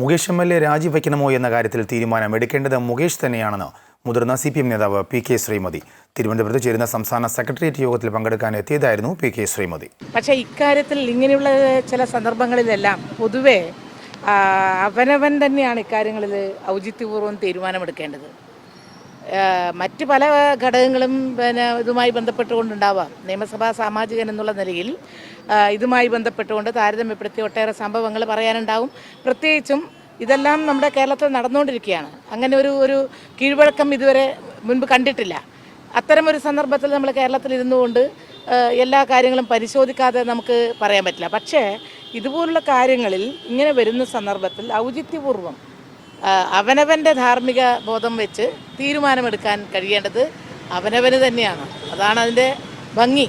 Mukesh M L A രാജിവെക്കണമോ എന്ന കാര്യത്തിൽ തീരുമാനം എടുക്കേണ്ടത് മുകേഷ് തന്നെയാണെന്ന് മുതിർന്ന സി പി എം നേതാവ് പി കെ ശ്രീമതി. തിരുവനന്തപുരത്ത് ചേരുന്ന സംസ്ഥാന സെക്രട്ടേറിയറ്റ് യോഗത്തിൽ പങ്കെടുക്കാൻ എത്തിയതായിരുന്നു പി കെ ശ്രീമതി. പക്ഷേ ഇക്കാര്യത്തിൽ ഇങ്ങനെയുള്ള ചില സന്ദർഭങ്ങളിലെല്ലാം പൊതുവെ അവനവൻ തന്നെയാണ് ഇക്കാര്യങ്ങളിൽ ഔചിത്യപൂർവം തീരുമാനമെടുക്കേണ്ടത്. മറ്റ് പല ഘടകങ്ങളും പിന്നെ ഇതുമായി ബന്ധപ്പെട്ടുകൊണ്ടുണ്ടാവാം. നിയമസഭാ സാമാജികൻ എന്നുള്ള നിലയിൽ ഇതുമായി ബന്ധപ്പെട്ടുകൊണ്ട് താരതമ്യപ്പെടുത്തി ഒട്ടേറെ സംഭവങ്ങൾ പറയാനുണ്ടാവും. പ്രത്യേകിച്ചും ഇതെല്ലാം നമ്മുടെ കേരളത്തിൽ നടന്നുകൊണ്ടിരിക്കുകയാണ്. അങ്ങനെ ഒരു ഒരു കീഴ്വഴക്കം ഇതുവരെ മുൻപ് കണ്ടിട്ടില്ല. അത്തരമൊരു സന്ദർഭത്തിൽ നമ്മൾ കേരളത്തിൽ ഇരുന്നുകൊണ്ട് കൊണ്ട് എല്ലാ കാര്യങ്ങളും പരിശോധിക്കാതെ നമുക്ക് പറയാൻ പറ്റില്ല. പക്ഷേ ഇതുപോലുള്ള കാര്യങ്ങളിൽ ഇങ്ങനെ വരുന്ന സന്ദർഭത്തിൽ ഔചിത്യപൂർവം അവനവന്റെ ധാർമ്മിക ബോധം വെച്ച് തീരുമാനമെടുക്കാൻ കഴിയേണ്ടത് അവനവന് തന്നെയാണ്. അതാണ് അതിന്റെ ഭംഗി.